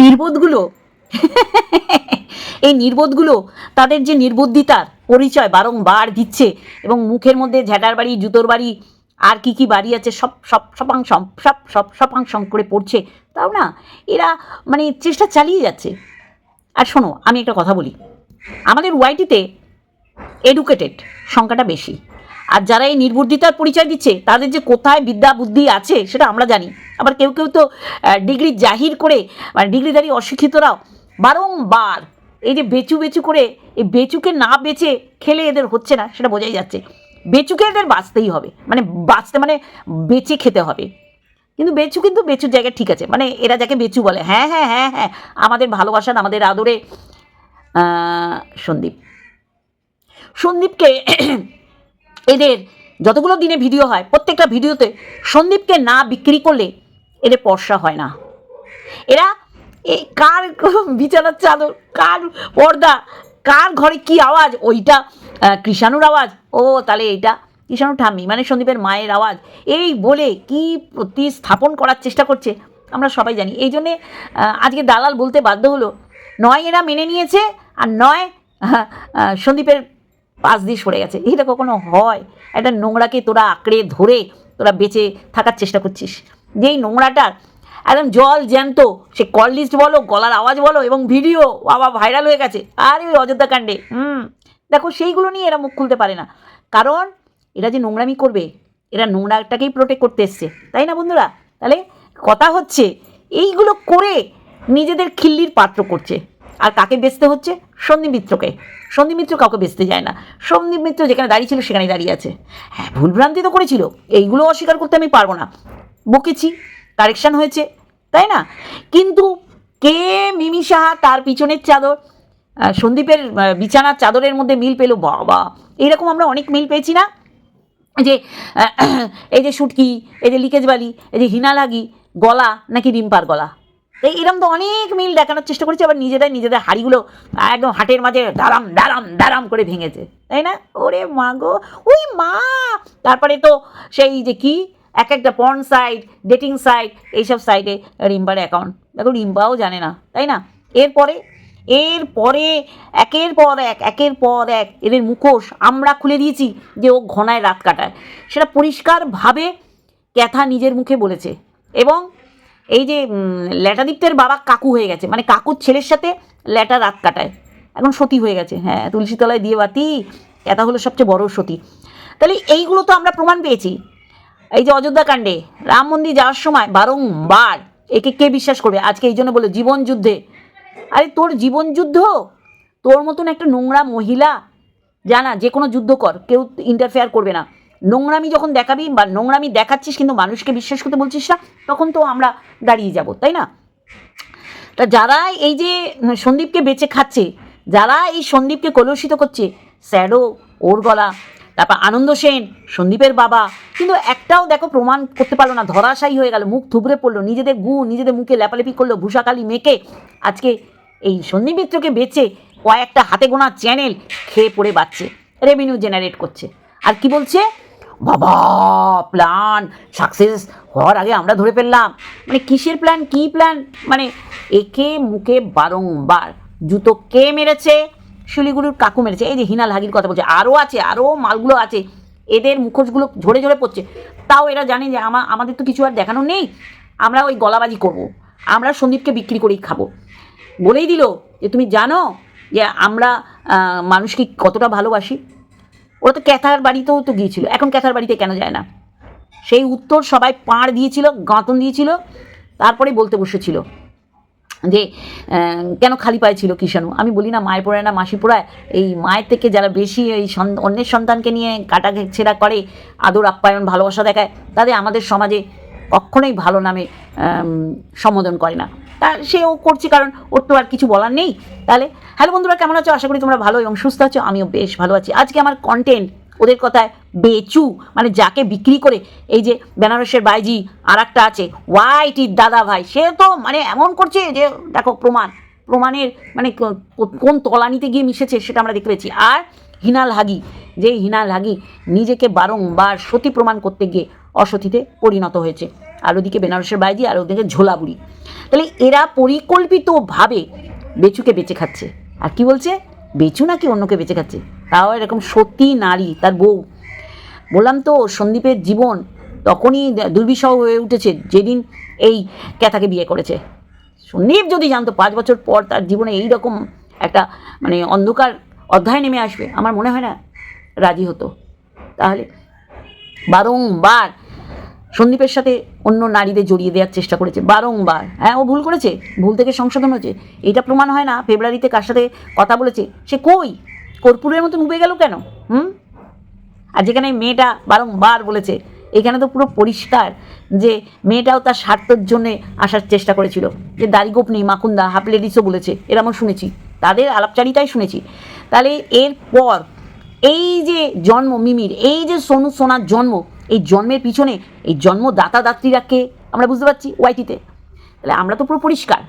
নির্বোধগুলো, এই নির্বোধগুলো তাদের যে নির্বুদ্ধিতার পরিচয় বারংবার দিচ্ছে এবং মুখের মধ্যে ঝ্যাটার বাড়ি, জুতোর বাড়ি, আর কি কি বাড়ি আছে সব সব সপাং সব সব সপাংশ করে পড়ছে, তাও না, এরা মানে চেষ্টা চালিয়ে যাচ্ছে। আর শোনো, আমি একটা কথা বলি। আমাদের ওয়াইটিতে এডুকেটেড সংখ্যাটা বেশি। আর যারা এই নির্বুদ্ধিতার পরিচয় দিচ্ছে, তাদের যে কোথায় বিদ্যা বুদ্ধি আছে সেটা আমরা জানি। আবার কেউ কেউ তো ডিগ্রি জাহির করে মানে ডিগ্রিধারী অশিক্ষিতরাও বারংবার এই যে বেচু বেচু করে, এই বেচুকে না বেচে খেলে এদের হচ্ছে না, সেটা বোঝাই যাচ্ছে। বেচুকে এদের বাঁচতেই হবে মানে বাঁচতে মানে বেচে খেতে হবে। কিন্তু বেচু কিন্তু বেচুর জায়গায় ঠিক আছে মানে এরা যাকে বেচু বলে। হ্যাঁ হ্যাঁ হ্যাঁ হ্যাঁ আমাদের ভালোবাসান আমাদের আদরে সন্দীপ। সন্দীপকে এদের যতগুলো দিনে ভিডিও হয়, প্রত্যেকটা ভিডিওতে সন্দীপকে না বিক্রি করলে এদের পর্সা হয় না। এরা এই কার বিছানার চাদর, কার পর্দা, কার ঘরে কি আওয়াজ, ওইটা কৃষাণুর আওয়াজ, ও তাহলে এইটা কৃষাণু ঠাম্মি মানে সন্দীপের মায়ের আওয়াজ, এই বলে কি প্রতিস্থাপন করার চেষ্টা করছে, আমরা সবাই জানি। এই জন্যে আজকে দালাল বলতে বাধ্য হলো, নয় এরা মেনে নিয়েছে, আর নয় সন্দীপের পাশ দিয়ে সরে গেছে। এটা কখনো হয়। একটা নোংরাকে তোরা আঁকড়ে ধরে তোরা বেঁচে থাকার চেষ্টা করছিস। যেই নোংরাটার একদম জল জ্যান্ত, সে কল লিস্ট বলো, গলার আওয়াজ বলো এবং ভিডিও বাবা ভাইরাল হয়ে গেছে। আর ওই অযোধ্যা কাণ্ডে। হুম, দেখো সেইগুলো নিয়ে এরা মুখ খুলতে পারে না। কারণ এরা যে নোংরামি করবে, এরা নোংরাটাকেই প্রোটেক্ট করতে এসছে। তাই না বন্ধুরা? তাহলে কথা হচ্ছে, এইগুলো করে নিজেদের খিল্লির পাত্র করছে। আর কাকে বেচতে হচ্ছে? সন্দীপ মিত্রকে। সন্দীপ মিত্র কাউকে বেচতে যায় না। সন্দীপ মিত্র যেখানে দাঁড়িয়ে ছিল, সেখানেই দাঁড়িয়ে আছে। হ্যাঁ ভুলভ্রান্তি তো করেছিল। এইগুলো অস্বীকার করতে আমি পারব না। বকেছি। কারেকশান হয়েছে, তাই না? কিন্তু কে মিমি সাহা তার পিছনের চাদর? সন্দীপের বিছানার চাদরের মধ্যে মিল পেল? বাবা! এইরকম আমরা অনেক মিল পেয়েছি না? যে এই যে শুটকি, এই যে লিকেজ বালি, এই যে হিনা লাগি, গলা নাকি রিম্পার গলা? এই এরকম তো অনেক মিল দেখানোর চেষ্টা করেছে, আবার নিজেরাই নিজেদের হাড়িগুলো একদম হাটের মাঝে দারাম দারাম দারাম করে ভেঙেছে, তাই না? ওরে মা গো, ওই মা! তারপরে তো সেই যে কি? এক একটা পর্ন সাইট ডেটিং সাইট এইসব সাইটে রিম্বার অ্যাকাউন্ট দেখো রিম্বাও জানে না, তাই না? এরপরে এরপরে, একের পর এক, একের পর এক এদের মুখোশ আমরা খুলে দিয়েছি যে ও ঘনায় রাত কাটায়। সেটা পরিষ্কারভাবে ক্যাথা নিজের মুখে বলেছে এবং এই যে ল্যাটাদীপ্তের বাবা কাকু হয়ে গেছে। মানে কাকুর ছেলের সাথে ল্যাটা রাত কাটায়। এখন সতী হয়ে গেছে। হ্যাঁ তুলসী তলায় দিয়ে বাতি ক্যাথা হলো সবচেয়ে বড় সতী। তাহলে এইগুলো তো আমরা প্রমাণ পেয়েছি। এই যে অযোধ্যা কাণ্ডে, রাম মন্দির যাওয়ার সময় বারংবার একে কে বিশ্বাস করবে। আজকে এই জন্য বলে, জীবন যুদ্ধে। আরে, তোর জীবন যুদ্ধ? তোর মতন একটা নোংরা মহিলা, জানা, যে কোনো যুদ্ধ কর। কেউ ইন্টারফেয়ার করবে না। নোংরামি যখন দেখাবি বা নোংরামি দেখাচ্ছিস কিন্তু মানুষকে বিশ্বাস করতে বলছিস না, তখন তো আমরা দাঁড়িয়ে যাব, তাই না? তা যারা এই যে সন্দীপকে বেঁচে খাচ্ছে, যারা এই সন্দীপকে কলুষিত করছে স্যাডো ওর গলা, তারপর আনন্দ সেন, সন্দীপের বাবা, কিন্তু একটাও দেখো প্রমাণ করতে পারল না, ধরাশায়ী হয়ে গেল, মুখ থুবড়ে পড়ল, নিজেদের গু, নিজেদের মুখে লেপালেপি করল ভূষাকালি মেখে আজকে এই সন্দীপ মিত্রকে বেচে কয়েকটা হাতে গোনা চ্যানেল খেয়ে পড়ে বাচ্ছে রেভিনিউ জেনারেট করছে। আর কি বলছে? বাবা প্ল্যান সাকসেস হওয়ার আগে আমরা ধরে ফেললাম। মানে কিসের প্ল্যান কি প্ল্যান মানে একে মুখে বারংবার জুতো কে মেরেছে? শিলিগুড়ির কাকু মেরেছে। এই যে হিনাল হাগির কথা বলছে আরও আছে আরও মালগুলো আছে, এদের মুখোশগুলো ঝরে ঝরে পড়ছে। তাও এরা জানে যে আমা আমাদের তো কিছু আর দেখানো নেই। আমরা ওই গলাবাজি করব। আমরা সন্দীপকে বিক্রি করেই খাব। বলেই দিল যে, তুমি জানো যে আমরা মানুষকে কতটা ভালোবাসি? ওরা তো ক্যাথার বাড়িতেও তো গিয়েছিল। এখন ক্যাথার বাড়িতে কেন যায় না? সেই উত্তর সবাই পাড় দিয়েছিল, গাঁতন দিয়েছিল, তারপরে বলতে বসেছিল যে কেন খালি পায়ে ছিল কিষাণু? আমি বলি না, মায়ের পোড়ায় না মাসি পড়ায়। এই মায়ের থেকে যারা বেশি এই অন্যের সন্তানকে নিয়ে কাটা ছেঁড়া করে, আদর, আপ্যায়ন, ভালোবাসা দেখায়, তাদের আমাদের সমাজে কখনোই ভালো নামে সম্বোধন করে না। তা সেও করছে কারণ ওর তো আর কিছু বলার নেই। তাহলে, হ্যালো বন্ধুরা, কেমন আছো? আশা করি তোমরা ভালো এবং সুস্থ আছো, আমিও বেশ ভালো আছি। আজকে আমার কন্টেন্ট ওদের কথায় বেচু মানে যাকে বিক্রি করে, এই যে বেনারসের বাইজি আর একটা আছে ওয়াইটির দাদা ভাই সে তো মানে এমন করছে যে, দেখো প্রমাণ, প্রমাণের মানে কোন তলানিতে গিয়ে মিশেছে সেটা আমরা দেখতে পেয়েছি। আর হিনাল হাগি, যে হিনাল হাগি নিজেকে বারংবার সতী প্রমাণ করতে গিয়ে অসতীতে পরিণত হয়েছে। আর ওদিকে বেনারসের বাইজি আর ওদিকে ঝোলা বুড়ি। তাহলে এরা পরিকল্পিতভাবে বেচুকে বেঁচে খাচ্ছে। আর কি বলছে? বেচু নাকি অন্যকে বেঁচে খাচ্ছে? তাও এরকম সত্যি নারী, তার বউ। বললাম তো, সন্দীপের জীবন তখনই দুর্বিষহ হয়ে উঠেছে, যেদিন এই ক্যাথাকে বিয়ে করেছে। সন্দীপ যদি জানতো, পাঁচ বছর পর তার জীবনে এই রকম একটা মানে অন্ধকার অধ্যায় নেমে আসবে, আমার মনে হয় না রাজি হতো। তাহলে বারংবার সন্দীপের সাথে অন্য নারীদের জড়িয়ে দেওয়ার চেষ্টা করেছে বারংবার। হ্যাঁ ও ভুল করেছে, ভুল থেকে সংশোধন হয়েছে। এটা প্রমাণ হয় না, ফেব্রুয়ারিতে কার সাথে কথা বলেছে, সে কই? কর্পূরের মতন উবে গেল কেন? হুম? আর যেখানে মেয়েটা বারংবার বলেছে, এখানে তো পুরো পরিষ্কার যে মেয়েটাও তার স্বার্থের জন্য আসার চেষ্টা করেছিল। যে দাড়িগোপনি মাকুন্দা, হাফ লেডিসও বলেছে, এরা আমরা শুনেছি, তাদের আলাপচারিতাই শুনেছি। তাহলে এরপর এই যে জন্ম, মিমির, এই যে সোনু, সোনার জন্ম এই জন্মের পিছনে এই জন্মদাতা দাত্রীরা কে? আমরা বুঝতে পারছি ওয়াইটিতে তাহলে আমরা তো পুরো পরিষ্কার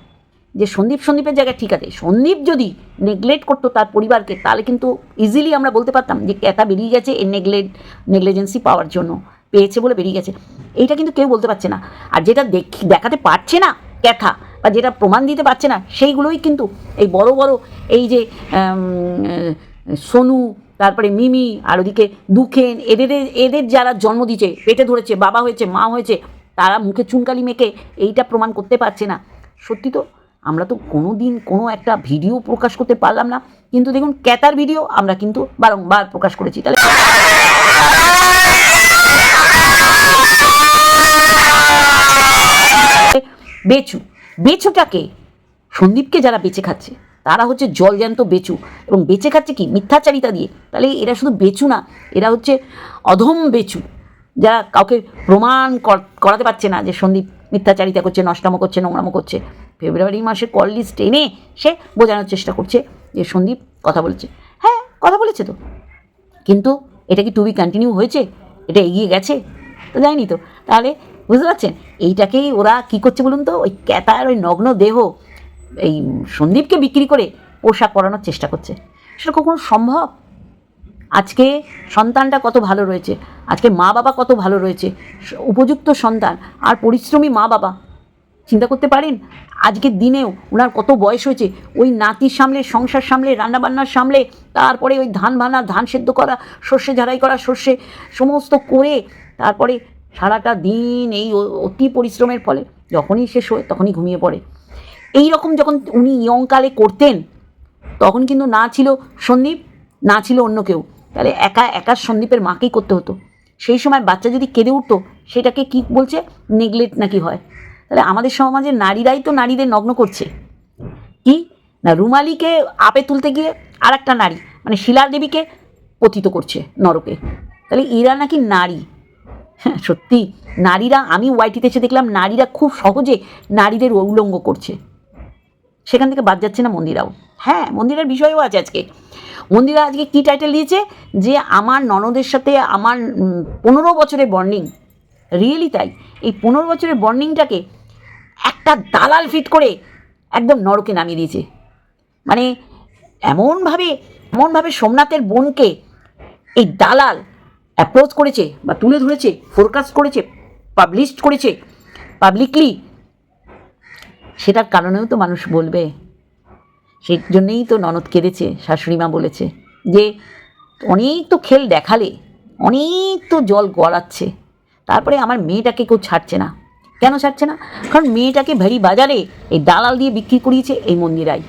যে সন্দীপ সন্দীপের জায়গায় ঠিক আছে। সন্দীপ যদি নেগলেক্ট করতো তার পরিবারকে, তাহলে কিন্তু ইজিলি আমরা বলতে পারতাম যে ক্যাথা বেরিয়ে গেছে এই নেগলেট নেগলিজেন্সি পাওয়ার জন্য, পেয়েছে বলে বেরিয়ে গেছে। এইটা কিন্তু কেউ বলতে পারছে না। আর যেটা দেখি, দেখাতে পারছে না ক্যাথা বা যেটা প্রমাণ দিতে পারছে না, সেইগুলোই কিন্তু এই বড় বড় এই যে সোনু তারপরে মিমি আর ওদিকে দুখেন, এদের এদের যারা জন্ম দিচ্ছে পেটে ধরেছে, বাবা হয়েছে, মা হয়েছে, তারা মুখে চুনকালি মেখে এইটা প্রমাণ করতে পারছে না। সত্যি তো, আমরা তো কোনো দিন কোনো একটা ভিডিও প্রকাশ করতে পারলাম না। কিন্তু দেখুন, ক্যাতার ভিডিও আমরা কিন্তু বারংবার প্রকাশ করেছি। তাহলে বেচু, বেচুটাকে সন্দীপকে যারা বেঁচে খাচ্ছে তারা হচ্ছে জলজ্যান্ত বেচু এবং বেঁচে খাচ্ছে কি? মিথ্যাচারিতা দিয়ে। তাহলে এরা শুধু বেচু না, এরা হচ্ছে অধম বেচু। যারা কাউকে প্রমাণ কর- করাতে পারছে না যে সন্দীপ মিথ্যাচারিতা করছে, নষ্টামো করছে, নোংরামো করছে। ফেব্রুয়ারি মাসে কল লিস্ট এনে সে বোঝানোর চেষ্টা করছে যে সন্দীপ কথা বলেছে। হ্যাঁ কথা বলেছে তো। কিন্তু এটা কি টুবি কন্টিনিউ হয়েছে? এটা এগিয়ে গেছে? তো যায়নি তো। তাহলে বুঝতে পারছেন? এইটাকেই ওরা কি করছে বলুন তো? ওই ক্যাতার, ওই নগ্ন দেহ এই সন্দীপকে বিক্রি করে পোশাক পরানোর চেষ্টা করছে। সেটা কখনো সম্ভব? আজকে সন্তানটা কত ভালো রয়েছে, আজকে মা বাবা কত ভালো রয়েছে, উপযুক্ত সন্তান আর পরিশ্রমী মা বাবা। চিন্তা করতে পারেন, আজকের দিনেও ওনার কত বয়স হয়েছে, ওই নাতির সামলে, সংসার সামলে রান্নাবান্নার সামলে, তারপরে ওই ধান ভানা ধান সেদ্ধ করা, সর্ষে ঝাড়াই করা, সর্ষে সমস্ত করে, তারপরে সারাটা দিন এই অতি পরিশ্রমের ফলে যখনই শেষ হয় তখনই ঘুমিয়ে পড়ে। এই রকম যখন উনি ইয়ংকালে করতেন, তখন কিন্তু না ছিল সন্দীপ, না ছিল অন্য কেউ। তাহলে একা একা সন্দীপের মাকেই করতে হতো। সেই সময় বাচ্চা যদি কেঁদে উঠতো, সেটাকে কি বলছে? নেগলেক্ট নাকি হয়। তাহলে আমাদের সমাজে নারীরাই তো নারীদের নগ্ন করছে। কি? না রুমালিকে আপে তুলতে গিয়ে আর একটা নারী মানে শিলা দেবীকে পতিত করছে নরকে। তাহলে এরা নাকি নারী। হ্যাঁ সত্যি। নারীরা, আমি ওয়াইটিতে এসে দেখলাম, নারীরা খুব সহজে নারীদের উলঙ্গ করছে। সেখান থেকে বাদ যাচ্ছে না মন্দিরাও। হ্যাঁ মন্দিরের বিষয়ও আছে আজকে। মন্দিরা আজকে কী টাইটেল দিয়েছে? যে আমার ননদের সাথে আমার পনেরো বছরের বর্নিং রিয়েলি তাই? এই পনেরো বছরের বর্নিংটাকে একটা দালাল ফিট করে একদম নরকে নামিয়ে দিয়েছে। মানে এমনভাবে এমনভাবে সোমনাথের বোনকে এই দালাল অ্যাপ্রোচ করেছে বা তুলে ধরেছে ফোরকাস্ট করেছে পাবলিশ করেছে পাবলিকলি সেটার কারণেও তো মানুষ বলবে। সেই জন্যেই তো ননদ কেঁদেছে, শাশুড়ি মা বলেছে যে, অনেক তো খেল দেখালে, অনেক তো জল গড়াচ্ছে, তারপরে আমার মেয়েটাকে কেউ ছাড়ছে না। কেন ছাড়ছে না? কারণ মেয়েটাকে ভেরি বাজারে এই দালাল দিয়ে বিক্রি করিয়েছে এই মন্দিরাই।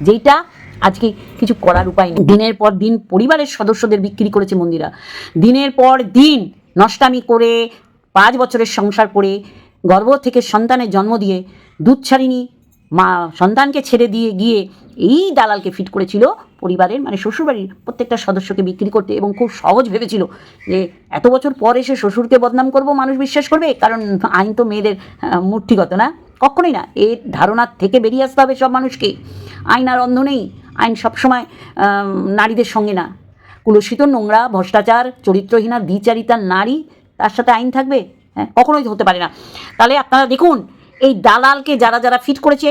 যেটা আজকে কিছু করার উপায় নেই। দিনের পর দিন পরিবারের সদস্যদের বিক্রি করেছে মন্দিরা। দিনের পর দিন নষ্টামি করে, পাঁচ বছরের সংসার করে গর্ভ থেকে সন্তানের জন্ম দিয়ে দুধ ছাড়িনি মা সন্তানকে ছেড়ে দিয়ে গিয়ে এই দালালকে ফিট করেছিল পরিবারের মানে শ্বশুরবাড়ির প্রত্যেকটা সদস্যকে বিক্রি করতে এবং খুব সহজ ভেবেছিল যে এত বছর পর এসে শ্বশুরকে বদনাম করব মানুষ বিশ্বাস করবে? কারণ আইন তো মেয়েদের আহ, মূর্তিগত না? কখনোই না। এর ধারণার থেকে বেরিয়ে আসতে হবে সব মানুষকে। আইন আর অন্ধ নেই। আইন সবসময় নারীদের সঙ্গে না। কুলসিত নোংরা ভ্রষ্টাচার চরিত্রহীনা দ্বিচারিতার নারী তার সাথে আইন থাকবে? হ্যাঁ কখনোই হতে পারে না। তাহলে আপনারা দেখুন, এই দালালকে যারা যারা ফিট করেছে,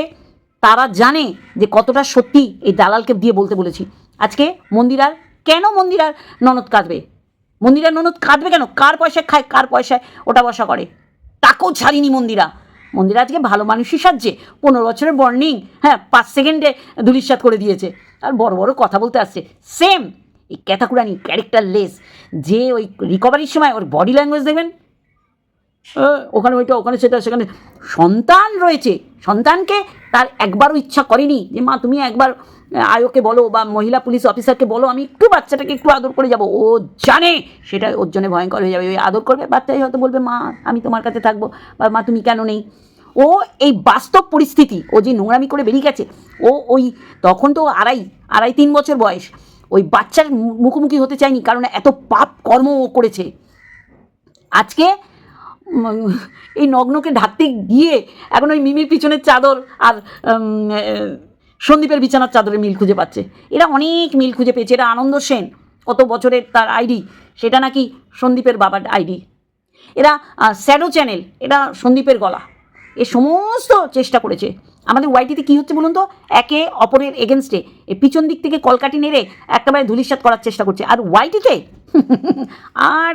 তারা জানে যে কতটা সত্যি এই দালালকে দিয়ে বলতে বলেছি। আজকে মন্দিরার, কেন মন্দিরার ননদ কাঁদবে? মন্দিরার ননদ কাঁদবে কেন? কার পয়সায় খায়, কার পয়সায় ওটা বসা করে? তাকেও ছাড়িনি মন্দিরা। মন্দিরা আজকে ভালো মানুষই সাজছে, পনেরো বছরের বর্নিং হ্যাঁ পাঁচ সেকেন্ডে ধুলিশ্বাত করে দিয়েছে। আর বড় বড় কথা বলতে আসছে সেম এই ক্যাথাকুরানি ক্যারেক্টার লেস যে ওই রিকভারির সময় ওর বডি ল্যাঙ্গুয়েজ দেখবেন ওখানে ওইটা, ওখানে সেটা, সেখানে। সন্তান রয়েছে। সন্তানকে তার একবারও ইচ্ছা করেনি যে, মা, তুমি একবার আয়োকে বলো বা মহিলা পুলিশ অফিসারকে বলো, আমি একটু বাচ্চাটাকে একটু আদর করে যাব। ও জানে সেটা ওর জন্য ভয়ঙ্কর হয়ে যাবে। ওই আদর করবে, বাচ্চাই হয়তো বলবে, মা, আমি তোমার কাছে থাকব বা মা, তুমি কেন নেই? ও এই বাস্তব পরিস্থিতি, ও যে নোংরামি করে বেরিয়ে গেছে, ও ওই তখন তো আড়াই আড়াই তিন বছর বয়স, ওই বাচ্চার মুখোমুখি হতে চায়নি কারণ এত পাপ কর্ম ও করেছে। আজকে এই নগ্নকে ঢাকতে গিয়ে এখন ওই মিমির পিছনের চাদর আর সন্দীপের বিছানার চাদরে মিল খুঁজে পাচ্ছে। এরা অনেক মিল খুঁজে পেয়েছে। এটা আনন্দ সেন। কত বছরের তার আইডি? সেটা নাকি সন্দীপের বাবার আইডি। এরা স্যাডো চ্যানেল। এটা সন্দীপের গলা। এ সমস্ত চেষ্টা করেছে। আমাদের ওয়াইটিতে কী হচ্ছে বলুন তো? একে অপরের এগেনস্টে এই পিছন দিক থেকে কলকাটি নেড়ে একেবারে ধুলিসাৎ করার চেষ্টা করছে। আর ওয়াইটিতে আর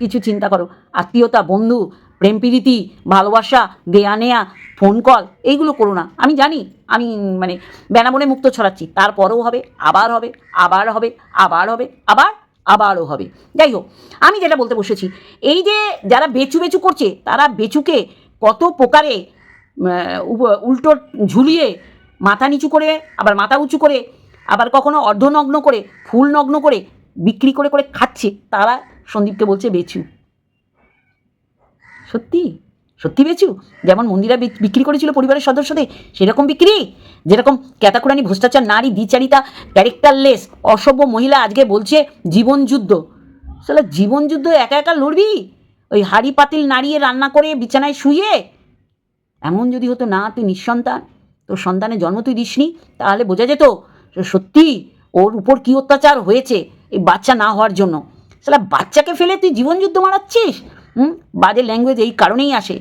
কিছু চিন্তা করো। আত্মীয়তা, বন্ধু, প্রেম প্রীতি, ভালোবাসা, দেয়া নেয়া ফোন কল এইগুলো করো না। আমি জানি, আমি মানে বেনামনে মুক্ত ছড়াচ্ছি। তারপরেও হবে, আবার হবে আবার হবে আবার হবে, আবার, আবারও হবে। যাই হোক, আমি যেটা বলতে বসেছি, এই যে যারা বেচু বেচু করছে, তারা বেচুকে কত প্রকারে উল্টো ঝুলিয়ে, মাথা নিচু করে, আবার মাথা উঁচু করে, আবার কখনো অর্ধনগ্ন করে ফুল নগ্ন করে, বিক্রি করে করে খাচ্ছে, তারা সন্দীপকে বলছে বেচু। সত্যি? সত্যি বেচু? যেমন মন্দিরা বিক্রি করেছিল পরিবারের সদস্যদের, সেরকম বিক্রি? যেরকম ক্যাতাকুরানি, ভ্রষ্টাচার, নারী, দ্বিচারিতা, ক্যারেক্টারলেস, অসভ্য মহিলা আজকে বলছে জীবনযুদ্ধ সালা জীবনযুদ্ধ একা একা লড়বি? ওই হাড়ি পাতিল নাড়িয়ে রান্না করে বিছানায় শুয়ে? এমন যদি হতো না, তুই নিঃসন্তান। তোর সন্তানের জন্ম তুই দিসনি, তাহলে বোঝা যেত সত্যি ওর উপর কী অত্যাচার হয়েছে এই বাচ্চা না হওয়ার জন্য। সেটা বাচ্চাকে ফেলে তুই জীবনযুদ্ধ মারাচ্ছিস? হুম? বাজে ল্যাঙ্গুয়েজ এই কারণেই আসে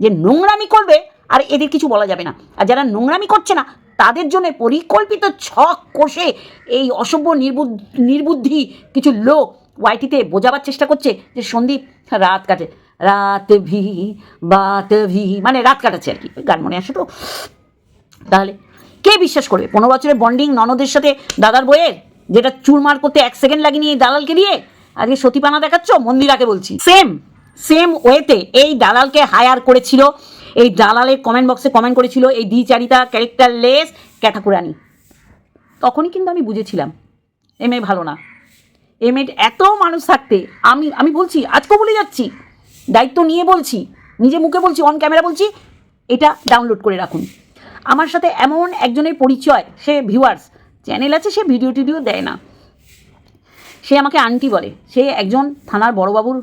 যে নোংরামি করবে আর এদের কিছু বলা যাবে না। আর যারা নোংরামি করছে না, তাদের জন্য পরিকল্পিত ছক কষে এই অসভ্য নির্বুদ্ধ নির্বুদ্ধি কিছু লোক ওয়াইটিতে বোঝাবার চেষ্টা করছে যে সন্দীপ রাত কাটে। রাত ভি, বাত ভি মানে রাত কাটাচ্ছে আর কি। গান মনে আসে তো? তাহলে কে বিশ্বাস করবে? পনেরো বছরের বন্ডিং ননদের সাথে দাদার বইয়ের, যেটা চুরমার করতে এক সেকেন্ড লাগেনি এই দালালকে দিয়ে? আজকে সতীপানা দেখাচ্ছ? মন্দিরাকে বলছি। সেম সেম ওয়েতে এই দালালকে হায়ার করেছিল। এই দালালের কমেন্ট বক্সে কমেন্ট করেছিল এই দ্বিচারিতা ক্যারেক্টারলেস ক্যাথাকুরানি তখনই কিন্তু আমি বুঝেছিলাম এম এ ভালো না। এ মেয়ে এত মানুষ থাকতে আমি আমি বলছি, আজকেও বলে যাচ্ছি। দায়িত্ব নিয়ে বলছি, নিজে মুখে বলছি অন ক্যামেরা বলছি, এটা ডাউনলোড করে রাখুন। আমার সাথে এমন একজনের পরিচয়, সে ভিউয়ার্স চ্যানেল আছে, সে ভিডিও টিডিও দেয় না। সে আমাকে আন্টি বলে। সে একজন থানার বড়বাবুর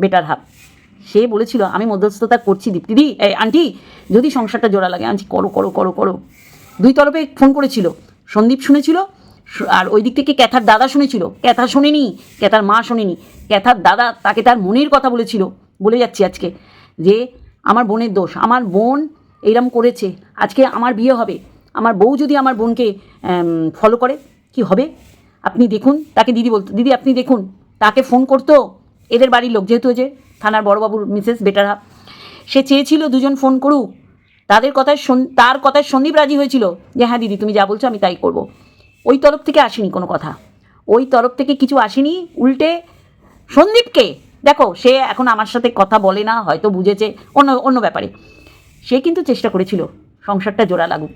বেটার হাফ সে বলেছিল, আমি মধ্যস্থতা করছি দীপ্তিদি এই, আন্টি, যদি সংসারটা জোড়া লাগে আনছি করো করো করো করো। দুই তরফে ফোন করেছিল। সন্দীপ শুনেছিল আর ওই দিক থেকে ক্যাথার দাদা শুনেছিল। ক্যাথা শোনেনি, ক্যাথার মা শোনেনি। ক্যাথার দাদা তাকে তার মনের কথা বলেছিল, বলে যাচ্ছি আজকে, যে আমার বোনের দোষ, আমার বোন এইরকম করেছে, আজকে আমার বিয়ে হবে। আমার বউ যদি আমার বোনকে ফলো করে, কি হবে? আপনি দেখুন, তাকে দিদি বলতো, দিদি, আপনি দেখুন, তাকে ফোন করতো এদের বাড়ির লোক, যেহেতু যে থানার বড়বাবুর মিসেস বেটার। হাফ সে চেয়েছিল দুজন ফোন করুক। তাদের কথায় তার কথায় সন্দীপ রাজি হয়েছিল যে হ্যাঁ দিদি, তুমি যা বলছো আমি তাই করব। ওই তরফ থেকে আসেনি কোনো কথা। ওই তরফ থেকে কিছু আসেনি, উল্টে সন্দীপকে, দেখো, সে এখন আমার সাথে কথা বলে না, হয়তো বুঝেছে, অন্য অন্য ব্যাপারে। সে কিন্তু চেষ্টা করেছিল, সংসারটা জোড়া লাগুক।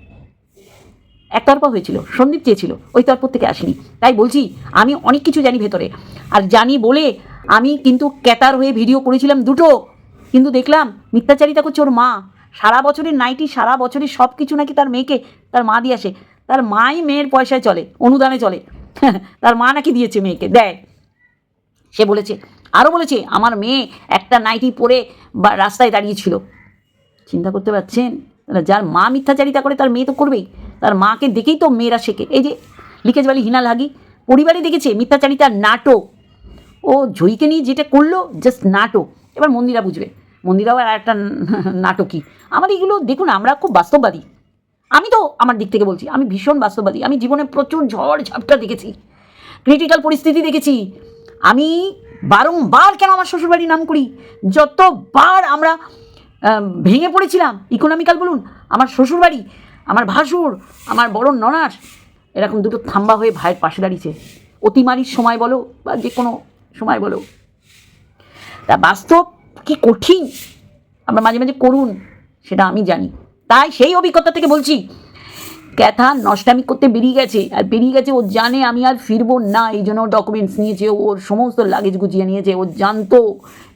একতরফা হয়েছিল, সন্দীপ চেয়েছিল, ওই তরফ থেকে আসেনি। তাই বলছি, আমি অনেক কিছু জানি ভেতরে। আর জানি বলে আমি কিন্তু ক্যাতার হয়ে ভিডিও করেছিলাম দুটো। কিন্তু দেখলাম, মিথ্যাচারিতা করছে ওর মা। সারা বছরের নাইটি, সারা বছরের সব কিছু নাকি তার মেয়েকে, তার মা দিয়ে আসে। তার মাই মেয়ের পয়সায় চলে, অনুদানে চলে। তার মা নাকি দিয়েছে মেয়েকে, দেয়। সে বলেছে আরও বলেছে, আমার মেয়ে একটা নাইটি পরে বা রাস্তায় দাঁড়িয়েছিল চিন্তা করতে পারছেন? যার মা মিথ্যাচারিতা করে, তার মেয়ে তো করবেই। তার মাকে দেখেই তো মেয়েরা শেখে। এই যে লিকেজ বালি, হিনা লাগি, পরিবারে দেখেছে মিথ্যাচারিতার নাটক। ও জয়ীকে নিয়ে যেটা করল জাস্ট নাটক। এবার মন্দিরা বুঝবে। মন্দিরাও আর একটা নাটকই। আমার এগুলো দেখুন, আমরা খুব বাস্তববাদী। আমি তো আমার দিক থেকে বলছি, আমি ভীষণ বাস্তববাদী। আমি জীবনে প্রচুর ঝড় ঝাপটা দেখেছি। ক্রিটিক্যাল পরিস্থিতি দেখেছি। আমি বারংবার কেন আমার শ্বশুরবাড়ির নাম করি? যতবার আমরা ভেঙে পড়েছিলাম ইকোনমিক্যাল বলুন, আমার শ্বশুরবাড়ি ভাসুর, আমার বড় ননাস। এরকম দুটো থাম্বা হয়ে ভাইয়ের পাশে দাঁড়িয়েছে। অতিমারির সময় বলো বা যে কোনো সময় বলো। তা বাস্তব কি কঠিন? আমরা মাঝে মাঝে করুন, সেটা আমি জানি। তাই সেই অভিজ্ঞতা থেকে বলছি, ক্যাথা নষ্টামি করতে বেরিয়ে গেছে, আর বেরিয়ে গেছে, ও জানে আমি আর ফিরবো না। এই জন্য ডকুমেন্টস নিয়েছে ওর সমস্ত লাগেজ গুছিয়ে নিয়েছে, ও জানতো।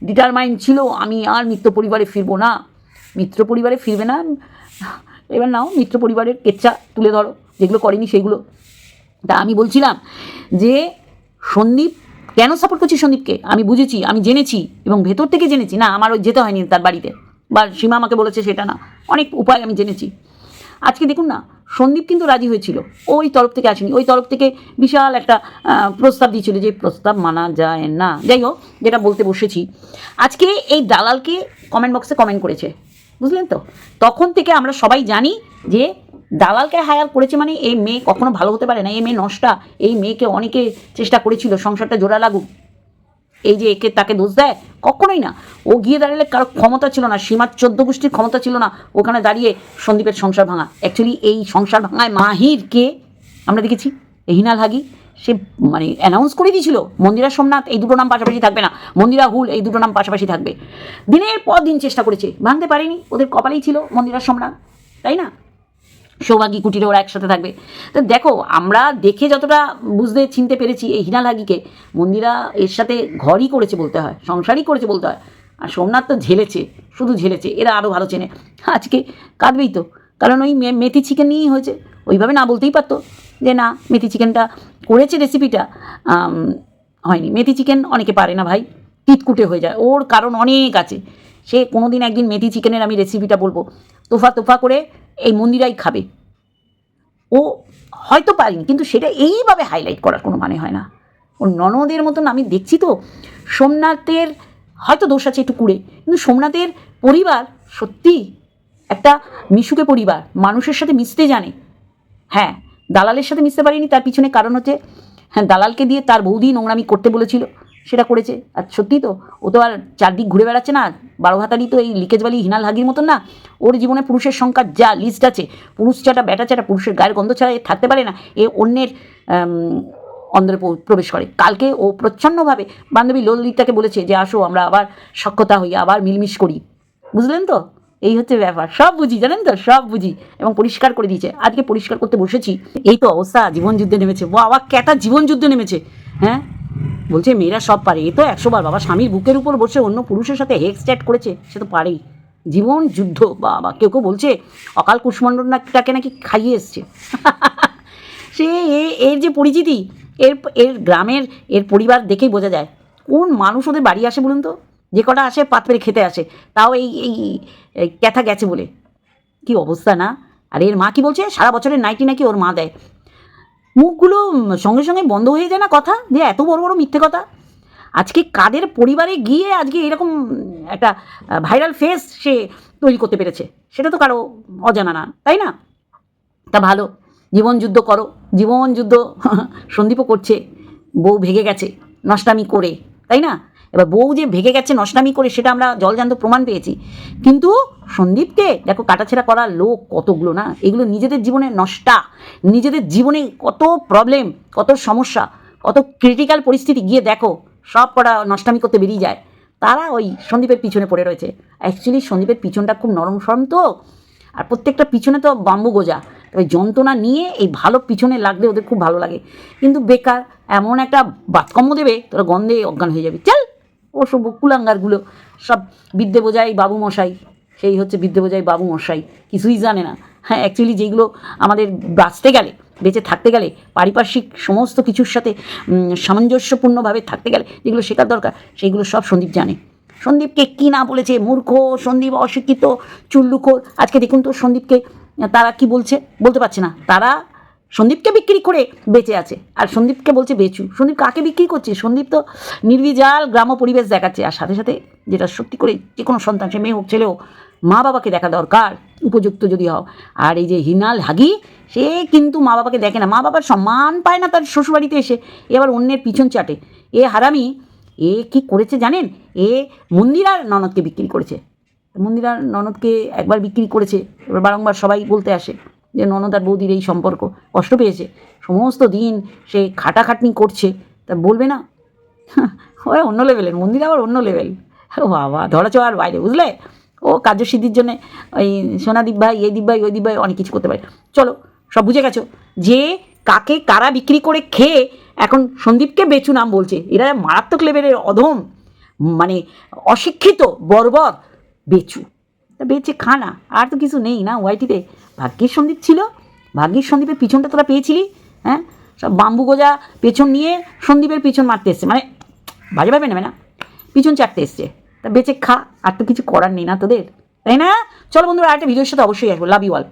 ডিটারমাইন ছিল, আমি আর মিত্র পরিবারে ফিরবো না। মিত্র পরিবারে ফিরবে না এবার নাও মিত্র পরিবারের কেচ্ছা তুলে ধরো, যেগুলো করেনি সেগুলো তা আমি বলছিলাম যে, সন্দীপ, কেন সাপোর্ট করছি সন্দীপকে? আমি বুঝেছি, আমি জেনেছি এবং ভেতর থেকে জেনেছি। না, আমার ওই যেতে হয়নি তার বাড়িতে। বা সীমা আমাকে বলেছে সেটা না। অনেক উপায় আমি জেনেছি। আজকে দেখুন না, সন্দীপ কিন্তু রাজি হয়েছিল। ওই তরফ থেকে আসেনি। ওই তরফ থেকে বিশাল একটা প্রস্তাব দিয়েছিল যে, প্রস্তাব মানা যায় না। যাই হোক, যেটা বলতে বসেছি। আজকে এই দালালকে কমেন্ট বক্সে কমেন্ট করেছে। বুঝলেন তো? তখন থেকে আমরা সবাই জানি যে দালালকে হায়ার করেছে মানে এই মেয়ে কখনো ভালো হতে পারে না। এই মেয়ে নষ্টা, এই মেয়েকে অনেকে চেষ্টা করেছিল সংসারটা জোড়া লাগুক। এই যে একে তাকে দোষ দেয়, কখনোই না। ও গিয়ে দাঁড়ালে কারও ক্ষমতা ছিল না, সীমার চোদ্দ গোষ্ঠীর ক্ষমতা ছিল না, ওখানে দাঁড়িয়ে সন্দীপের সংসার ভাঙা। অ্যাকচুয়ালি এই সংসার ভাঙায় মাহিরকে আমরা দেখেছি, এই হিনাল হাগি সে মানে অ্যানাউন্স করে দিয়েছিল, মন্দিরা সোমনাথ এই দুটো নাম পাশাপাশি থাকবে না, মন্দিরা হুল এই দুটো নাম পাশাপাশি থাকবে। দিনের পর দিন চেষ্টা করেছে, ভাঙতে পারেনি, ওদের কপালেই ছিল মন্দিরা সোমনাথ, তাই না? সৌভাগী কুটিরে ওরা একসাথে থাকবে। তো দেখো, আমরা দেখে যতটা বুঝতে চিনতে পেরেছি এই হিনালাগিকে, মন্দিরা এর সাথে ঘরই করেছে বলতে হয়, সংসারই করেছে বলতে হয়। আর সোমনাথ তো ঝেলেছে, শুধু ঝেলেছে, এরা আরও ভালো চেনে। আজকে কাঁদবেই তো, কারণ ওই মেথি চিকেন নিয়েই হয়েছে। ওইভাবে না বলতেই পারতো যে না, মেথি চিকেনটা করেছে রেসিপিটা হয়নি। মেথি চিকেন অনেকে পারে না ভাই, তিতকুটে হয়ে যায়। ওর কারণ অনেক আছে। সে কোনো দিন একদিন মেথি চিকেনের আমি রেসিপিটা বলব। তোফা তোফা করে এই মন্দিরাই খাবে। ও হয়তো পারিনি, কিন্তু সেটা এইভাবে হাইলাইট করার কোনো মানে হয় না। ও ননদের মতন আমি দেখছি তো, সোমনাথের হয়তো দোষ আছে একটু কুড়ে, কিন্তু সোমনাথের পরিবার সত্যি একটা মিশুকে পরিবার, মানুষের সাথে মিশতে জানে। হ্যাঁ দালালের সাথে মিশতে পারিনি, তার পিছনে কারণ হচ্ছে হ্যাঁ দালালকে দিয়ে তার বৌদি নোংরামি করতে বলেছিল, সেটা করেছে। আর সত্যি তো, ও তো আর চারদিক ঘুরে বেড়াচ্ছে না বারো ভাতারি তো এই লিকেজ বালি হিনাল হাগির মতন না, ওর জীবনে পুরুষের সংখ্যা যা লিস্ট আছে, পুরুষ চাটা ব্যাটা চাটা পুরুষের গায়ের গন্ধ ছাড়া এ থাকতে পারে না, এ অন্যের অন্দরে প্রবেশ করে। কালকে ও প্রচ্ছন্নভাবে বান্ধবী ললিতাকে বলেছে যে, আসো, আমরা আবার সক্ষতা হই, আবার মিলমিশ করি। বুঝলেন তো? এই হচ্ছে ব্যাপার। সব বুঝি, জানেন তো? সব বুঝি। এবং পরিষ্কার করে দিয়েছে। আজকে পরিষ্কার করতে বসেছি। এই তো অবস্থা, জীবন যুদ্ধে নেমেছে। আবার ক্যাটা জীবন যুদ্ধে নেমেছে। হ্যাঁ? বলছে, মেয়েরা সব পারে। এ তো একশো বার। বাবা, স্বামীর বুকের উপর বসে অন্য পুরুষের সাথে হেক্স চ্যাট করেছে, সে তো পারেই। জীবন যুদ্ধ, বাবা, কেউ কেউ বলছে, অকাল কুষ্মণ্ডটাকে নাকি খাইয়ে এসছে। সে এর যে পরিচিতি, এর এর গ্রামের, এর পরিবার দেখেই বোঝা যায়। কোন মানুষ ওদের বাড়ি আসে বলুন তো? যে কটা আসে পাত পেরে খেতে আসে। তাও এই এই ক্যাথা গেছে বলে। কি অবস্থা না? আর এর মা কি বলছে? সারা বছরের নাইটি নাকি ওর মা দেয়। মুখগুলো সঙ্গে সঙ্গে বন্ধ হয়ে যায় না কথা? যে এত বড় বড় মিথ্যে কথা? আজকে কাদের পরিবারে গিয়ে আজকে এরকম একটা ভাইরাল ফেস সে তৈরি করতে পেরেছে? সেটা তো কারও অজানা না, তাই না? তা ভালো। জীবন যুদ্ধ করো। জীবন যুদ্ধ সন্দীপও করছে। বউ ভেগে গেছে। নষ্টামি করে, তাই না? এবার বউ যে ভেগে গেছে নষ্টামি করে সেটা আমরা জলজান্ত প্রমাণ পেয়েছি। কিন্তু সন্দীপকে দেখো কাটাছেড়া করার লোক কতগুলো না? এগুলো নিজেদের জীবনে নষ্টা, নিজেদের জীবনে কত প্রবলেম কত সমস্যা, কত ক্রিটিক্যাল পরিস্থিতি গিয়ে দেখো, সব কটা নষ্টামি করতে বেরিয়ে যায়। তারা ওই সন্দীপের পিছনে পড়ে রয়েছে। অ্যাকচুয়ালি সন্দীপের পিছনটা খুব নরম সরম তো, আর প্রত্যেকটা পিছনে তো বাম্বু গোজা। তবে যন্ত্রণা নিয়ে এই ভালো পিছনে লাগলে ওদের খুব ভালো লাগে। কিন্তু বেকার এমন একটা বাতকম্ম দেবে, তোরা গন্ধে অজ্ঞান হয়ে যাবে। চল! ওসব কুলাঙ্গারগুলো সব বিদ্যে বোঝাই বাবু মশাই। সেই হচ্ছে বিদ্যে বোঝাই বাবু মশাই। কিছুই জানে না। হ্যাঁ অ্যাকচুয়ালি যেগুলো আমাদের বাঁচতে গেলে, বেঁচে থাকতে গেলে, পারিপার্শ্বিক সমস্ত কিছুর সাথে সামঞ্জস্যপূর্ণভাবে থাকতে গেলে যেগুলো শেখার দরকার সেইগুলো সব সন্দীপ জানে। সন্দীপকে কী না বলেছে? মূর্খ, সন্দীপ অশিক্ষিত, চুল্লুখোর। আজকে দেখুন তো সন্দীপকে, তারা কি বলছে? বলতে পারছে না। তারা সন্দীপকে বিক্রি করে বেঁচে আছে। আর সন্দীপকে বলছে বেচু। সন্দীপ কাকে বিক্রি করছে? সন্দীপ তো নির্বিজাল গ্রাম্য পরিবেশ দেখাচ্ছে। আর সাথে সাথে যেটা সত্যি করে যে কোনো সন্তান, সে মেয়ে হোক, ছেলে হোক, মা বাবাকে দেখা দরকার, উপযুক্ত যদি হও। আর এই যে হিনাল হাগি, সে কিন্তু মা বাবাকে দেখে না। মা বাবার সম্মান পায় না তার শ্বশুরবাড়িতে এসে। এবার অন্যের পিছন চাটে। এ হারামি, এ কি করেছে জানেন? এ মন্দিরার ননদকে বিক্রি করেছে। মন্দিরার ননদকে একবার বিক্রি করেছে। এবার বারংবার সবাই বলতে আসে। যে ননদ আর বৌদির এই সম্পর্ক। কষ্ট পেয়েছে। সমস্ত দিন সে খাটাখাটনি করছে। তা বলবে না? ওই অন্য লেভেলের মন্দির আবার অন্য লেভেল ও বাবা ধরাছো আর বাইরে, বুঝলে? ও কার্যসিদ্ধির জন্যে ওই সোনাদীপ ভাই এই দীপ ভাই ওই দীপ ভাই অনেক কিছু করতে পারে। চলো, সব বুঝে গেছো? যে কাকে কারা বিক্রি করে খেয়ে এখন সন্দীপকে বেচু নাম বলছে, এরা মারাত্মক লেভেলের অধম মানে অশিক্ষিত, বর্বর বেচু। তা বেচে খা না, আর তো কিছু নেই না ওয়াইটিতে? ভাগ্যের সন্দীপ ছিল। ভাগ্যের সন্দীপের পিছনটা তোরা পেয়েছিলি হ্যাঁ? সব বাম্বু গোজা পেছন নিয়ে সন্দীপের পিছন মারতে এসছে। মানে বাজে ভাবে নেবে না। পিছন চাটতে এসছে। তা বেঁচে খা, আর তো কিছু করার নেই না তোদের। তাই না? চলো বন্ধুরা, আরেকটা ভিডিওর সাথে অবশ্যই আসব। Love you all